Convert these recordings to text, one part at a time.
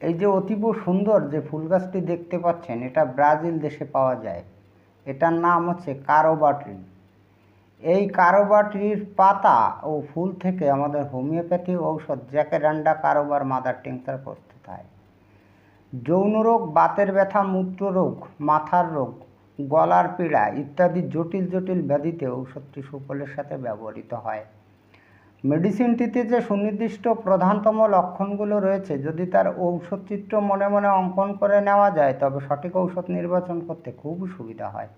এই যে অতীব সুন্দর যে ফুল গাছটি দেখতে পাচ্ছেন, এটা ব্রাজিল দেশে পাওয়া যায়। এটার নাম হচ্ছে কারোবা ট্রি এই কারোবা ট্রির পাতা ও ফুল থেকে আমাদের হোমিওপ্যাথি ঔষধ জ্যাকেরান্ডা কারোবার মাদার টিংচার প্রস্তুত হয়। যৌন রোগ, বাতের ব্যথা মূত্ররোগ মাথার রোগ, গলার পীড়া ইত্যাদি জটিল জটিল ব্যাধিতে ঔষধটি সুফলের সাথে ব্যবহৃত হয়। মেডিসিনটিতে যে সুনির্দিষ্ট প্রধানতম লক্ষণগুলো রয়েছে, যদি তার ঔষধ চিত্র মনে মনে অঙ্কন করে নেওয়া যায়, তবে সঠিক ঔষধ নির্বাচন করতে খুব সুবিধা হয়।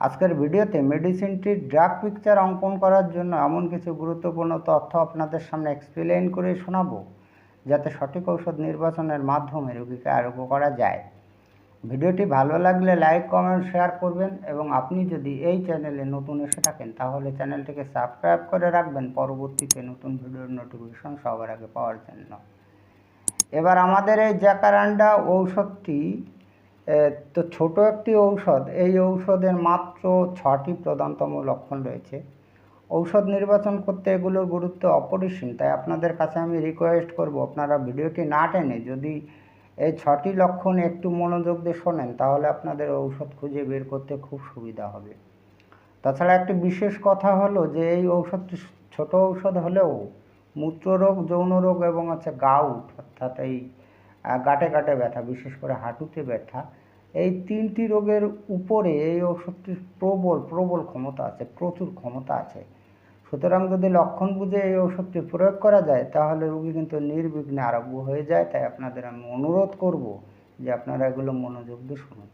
আজকের ভিডিওতে মেডিসিনটির ড্রাগ পিকচার অঙ্কন করার জন্য এমন কিছু গুরুত্বপূর্ণ তথ্য আপনাদের সামনে এক্সপ্লেইন করে শোনাবো, যাতে সঠিক ঔষধ নির্বাচনের মাধ্যমে রোগীকে আরোগ্য করা যায়। ভিডিওটি ভালো লাগলে লাইক, কমেন্ট, শেয়ার করবেন এবং আপনি যদি এই চ্যানেলে নতুন এসে থাকেন তাহলে চ্যানেলটিকে সাবস্ক্রাইব করে রাখবেন পরবর্তীতে নতুন ভিডিওর নোটিফিকেশন সবার আগে পাওয়ার জন্য। এবার আমাদের এই জ্যাকারান্ডা ঔষধটি তো ছোট একটি ঔষধ। এই ঔষধের মাত্র ছটি প্রধানতম লক্ষণ রয়েছে। ঔষধ নির্বাচন করতে এগুলোর গুরুত্ব অপরিসীম, তাই আপনাদের কাছে আমি রিকোয়েস্ট করব, আপনারা ভিডিওটি না টেনে যদি এই ছটি লক্ষণ একটু মনোযোগ দিয়ে শোনেন, তাহলে আপনাদের ঔষধ খুঁজে বের করতে খুব সুবিধা হবে। তাছাড়া একটি বিশেষ কথা হলো যে, এই ঔষধটি ছোট ঔষধ হলেও মূত্ররোগ যৌন রোগ এবং হচ্ছে গাউট, অর্থাৎ এই গাঁটে গাঁটে ব্যথা, বিশেষ করে হাঁটুতে ব্যথা, এই তিনটি রোগের উপরে এই ওষুধটির প্রবল প্রবল ক্ষমতা আছে, প্রচুর ক্ষমতা আছে। সুতরাং যদি লক্ষণ বুঝে এই ওষুধটি প্রয়োগ করা যায়, তাহলে রোগী কিন্তু নির্বিঘ্নে আরোগ্য হয়ে যায়। তাই আপনাদের আমি অনুরোধ করব যে আপনারা এগুলো মনোযোগ দিয়ে শুনুন।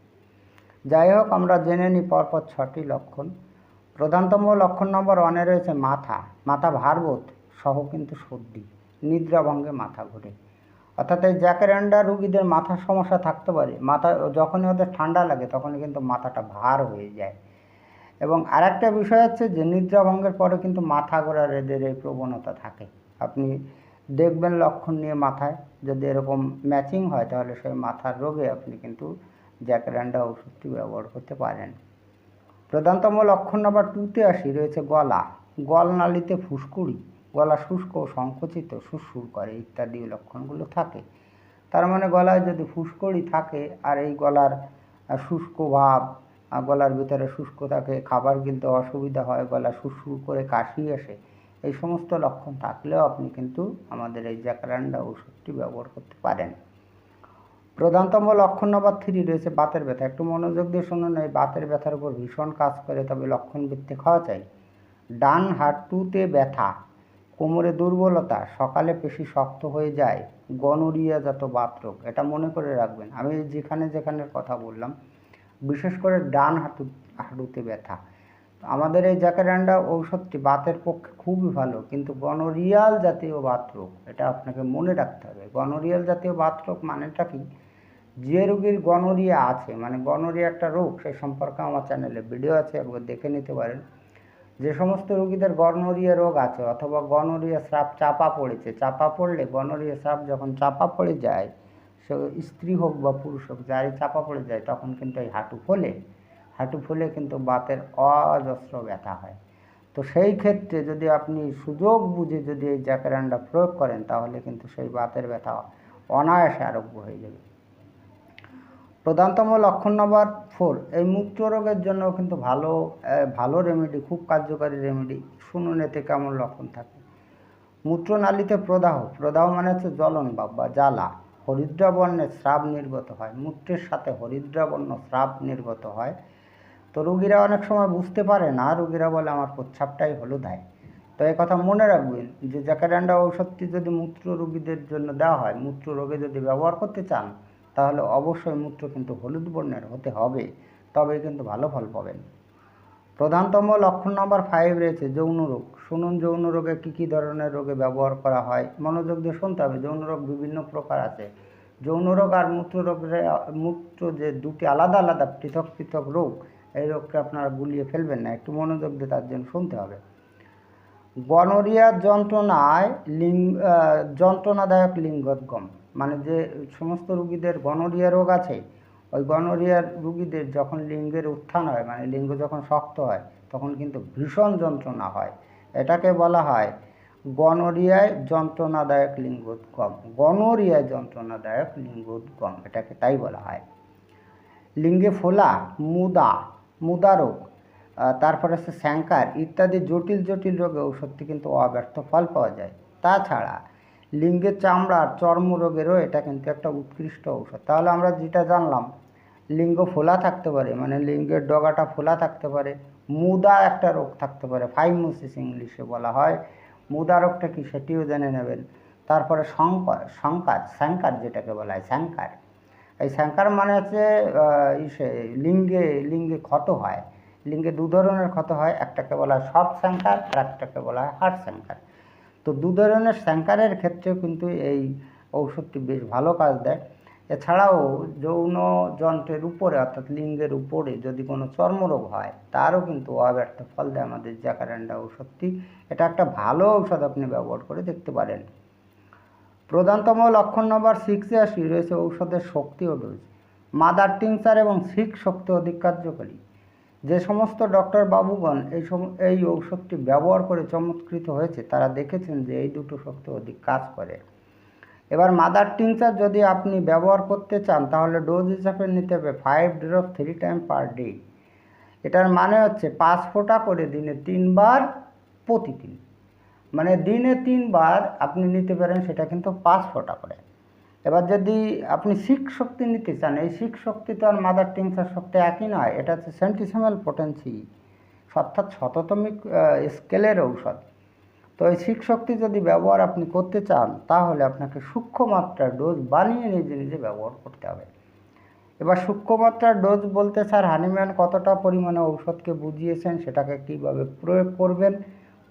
যাই হোক, আমরা জেনে নিই পরপর ছটি লক্ষণ। প্রধানতম লক্ষণ নম্বর ওয়ানে রয়েছে মাথা। মাথা ভারবোধ সহ কিন্তু সর্দি। নিদ্রাভঙ্গে মাথা ঘোরে। অর্থাৎ এই জ্যাকেরান্ডা রুগীদের মাথার সমস্যা থাকতে পারে। মাথা যখনই ওদের ঠান্ডা লাগে, তখনই কিন্তু মাথাটা ভার হয়ে যায়। এবং আরেকটা বিষয় হচ্ছে যে নিদ্রাভঙ্গের পরে কিন্তু মাথা ঘোরার এদের এই প্রবণতা থাকে। আপনি দেখবেন লক্ষণ নিয়ে মাথায়, যদি এরকম ম্যাচিং হয় তাহলে সেই মাথার রোগে আপনি কিন্তু জ্যাকেরান্ডা ওষুধটি ব্যবহার করতে পারেন। প্রধানতম লক্ষণ নাম্বার টুতে আসি, রয়েছে গলা। গলনালীতে ফুসকুড়ি, গলা শুষ্ক সংকুচিত সুরসুর করে ইত্যাদি লক্ষণগুলো থাকে। তার মানে গলায় যদি ফুসকুড়ি থাকে আর এই গলার শুষ্ক ভাব গলার ভিতরে শুষ্ক থাকে, খাবার গিলতে অসুবিধা হয়, গলা সুরসুর করে কাশি আসে, এই সমস্ত লক্ষণ থাকলেও আপনি কিন্তু আমাদের এই জ্যাকারান্ডা ওষুধটি ব্যবহার করতে পারেন। প্রধানতম লক্ষণ নম্বর থ্রি রয়েছে বাতের ব্যথা। একটু মনোযোগ দিয়ে শুনুন, এই বাতের ব্যথার উপর ভীষণ কাজ করে, তবে লক্ষণ ভিত্তিক হওয়া চাই। ডান হাঁটুতে ব্যথা, কোমরে দুর্বলতা, সকালে পেশি শক্ত হয়ে যায় গনোরিয়াজাত বাতরোগ এটা মনে করে রাখবেন। আমি যেখানে যেখানে কথা বললাম বিশেষ করে ডান হাঁটু, হাঁটুতে ব্যথা। আমাদের এই জ্যাকেরান্ডা ঔষধটি বাতের পক্ষে খুবই ভালো, কিন্তু গনোরিয়াল জাতীয় বাতরোগ, এটা আপনাকে মনে রাখতে হবে। গনোরিয়াল জাতীয় বাতরোগ মানেটা কি? যে রোগীর গনোরিয়া আছে মানে গনোরিয়া একটা রোগ সেই সম্পর্কে আমার চ্যানেলে ভিডিও আছে, একবার দেখে নিতে পারেন। যে সমস্ত রোগীদের গনোরিয়া রোগ আছে, অথবা গনোরিয়া স্রাব চাপা পড়েছে, চাপা পড়লে গনোরিয়া স্রাব যখন চাপা পড়ে যায় স্ত্রী হোক বা পুরুষ হোক, যারই চাপা পড়ে যায়, তখন কিন্তু এই হাঁটু ফোলে। হাঁটু ফুলে কিন্তু বাতের অজস্র ব্যথা হয়। তো সেই ক্ষেত্রে যদি আপনি সুযোগ বুঝে যদি এই জ্যাকেরান্ডা প্রয়োগ করেন, তাহলে কিন্তু সেই বাতের ব্যথা অনায়াসে আরোগ্য হয়ে যাবে। প্রধানতম লক্ষণ নম্বর ফোর এই মুক্ত রোগের জন্য কিন্তু ভালো ভালো রেমেডি খুব কার্যকারী রেমেডি শুনুন এতে কেমন লক্ষণ থাকে। মূত্রনালীতে প্রদাহ প্রদাহ মানে হচ্ছে জ্বলন বা জ্বালা। হরিদ্রা বর্ণের স্রাব নির্গত হয়। মূত্রের সাথে হরিদ্রা বর্ণ স্রাব নির্গত হয়। তো রুগীরা অনেক সময় বুঝতে পারে না। রুগীরা বলে, আমার প্রচ্ছাপটাই হলুদ হয় তো এই কথা মনে রাখবেন যে জ্যাকারান্ডা ঔষধটি যদি মূত্র রোগীদের জন্য দেওয়া হয়, মূত্র রোগে যদি ব্যবহার করতে চান, তাহলে অবশ্যই মূত্র কিন্তু হলুদ বর্ণের হতে হবে। তবেই কিন্তু ভালো ফল পাবেন। প্রধানতম লক্ষণ নম্বর ফাইভ রয়েছে যৌন রোগ। শুনুন, যৌন রোগে কী কী ধরনের রোগে ব্যবহার করা হয়? মনোযোগ দিয়ে শুনতে হবে, যৌন রোগ বিভিন্ন প্রকার আছে। যৌন রোগ আর মূত্র রোগের, মূত্র যে দুটি আলাদা আলাদা পৃথক পৃথক রোগ, এই রোগকে আপনারা গুলিয়ে ফেলবেন না, একটু মনোযোগ দিয়ে তার জন্য শুনতে হবে। গনোরিয়ার যন্ত্রণায় লিঙ্গ যন্ত্রণাদায়ক লিঙ্গোদ্গম মানে যে সমস্ত রুগীদের গনোরিয়া রোগ আছে ওই গনোরিয়ার রুগীদের যখন লিঙ্গের উত্থান হয় মানে লিঙ্গ যখন শক্ত হয়, তখন কিন্তু ভীষণ যন্ত্রণা হয়। এটাকে বলা হয় গনোরিয়ায় যন্ত্রণাদায়ক লিঙ্গোদ্গম। গনোরিয়ায় যন্ত্রণাদায়ক লিঙ্গোদ্গম, এটাকে তাই বলা হয়। লিঙ্গে ফোলা, মুদা মুদা রোগ তারপরে হচ্ছে স্যাঙ্কার ইত্যাদি জটিল জটিল রোগে ঔষধটি কিন্তু অব্যর্থ ফল পাওয়া যায়। তাছাড়া লিঙ্গের চামড়ার চর্মরোগেরও এটা কিন্তু একটা উৎকৃষ্ট ঔষধ। তাহলে আমরা যেটা জানলাম লিঙ্গ ফোলা থাকতে পারে মানে লিঙ্গের ডগাটা ফোলা থাকতে পারে, মুদা একটা রোগ থাকতে পারে, ফাইমোসিস ইংলিশে বলা হয়, মুদা রোগটা কি সেটিও জেনে নেবেন। তারপরে সংকর সংকার স্যাঙ্কার যেটাকে বলা হয়, স্যাঙ্কার। এই স্যাঙ্কার মানে হচ্ছে ইসে, লিঙ্গে লিঙ্গে ক্ষত হয়। লিঙ্গে দু ধরনের ক্ষত হয়, একটাকে বলা হয় সফট স্যাঙ্কার আর একটাকে বলা হয় হার্ড স্যাঙ্কার। তো দু ধরনের স্যাঙ্কারের ক্ষেত্রেও কিন্তু এই ঔষধটি বেশ ভালো কাজ দেয়। এছাড়াও যৌন যন্ত্রের উপরে, অর্থাৎ লিঙ্গের উপরে যদি কোনো চর্মরোগ হয়, তারও কিন্তু অব্যর্থ ফল দেয় আমাদের জ্যাকারেন্ডা ঔষধটি। এটা একটা ভালো ঔষধ আপনি ব্যবহার করে দেখতে পারেন। প্রধানতম লক্ষণ নম্বর সিক্সে আসি, রয়েছে ঔষধের শক্তি ও ডোজ মাদার টিংচার এবং সিক শক্তি অধিক কার্যকরী। যে সমস্ত ডক্টর বাবুগণ এই সম, এই ঔষধটি ব্যবহার করে চমৎকৃত হয়েছে, তারা দেখেছেন যে এই দুটো শক্তি অধিক কাজ করে। এবার মাদার টিংচার যদি আপনি ব্যবহার করতে চান, তাহলে ডোজ হিসাবে নিতে হবে five drop three time per day এটার মানে হচ্ছে পাঁচ ফোঁটা করে দিনে তিনবার প্রতিদিন। মানে দিনে তিনবার আপনি নিতে পারেন, সেটা কিন্তু পাঁচ ফোঁটা করে। এবার যদি আপনি শিখ শক্তি নিতে চান, এই শিখ শক্তি তো আর মাদার টিংচার শক্তি একই নয়, এটা হচ্ছে সেন্টিসেমাল পোটেন্সি অর্থাৎ শততমিক স্কেলের ঔষধ। তো এই শক্তি যদি ব্যবহার আপনি করতে চান, তাহলে আপনাকে সূক্ষ্ম মাত্রার ডোজ বানিয়ে নিজে নিজে ব্যবহার করতে হবে। এবার সূক্ষ্ম মাত্রার ডোজ বলতে, স্যার হানিম্যান কতটা পরিমাণে ঔষধকে বুঝিয়েছেন? সেটাকে কীভাবে প্রয়োগ করবেন?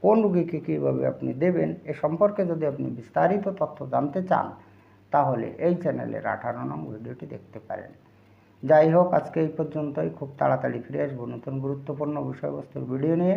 কোন রুগীকে কীভাবে আপনি দেবেন? এ সম্পর্কে যদি আপনি বিস্তারিত তথ্য জানতে চান, তাহলে এই চ্যানেলের আঠারো নং ভিডিওটি দেখতে পারেন। যাই হোক, আজকে এই পর্যন্তই। খুব তাড়াতাড়ি ফিরে আসব নতুন গুরুত্বপূর্ণ বিষয়বস্তুর ভিডিও নিয়ে।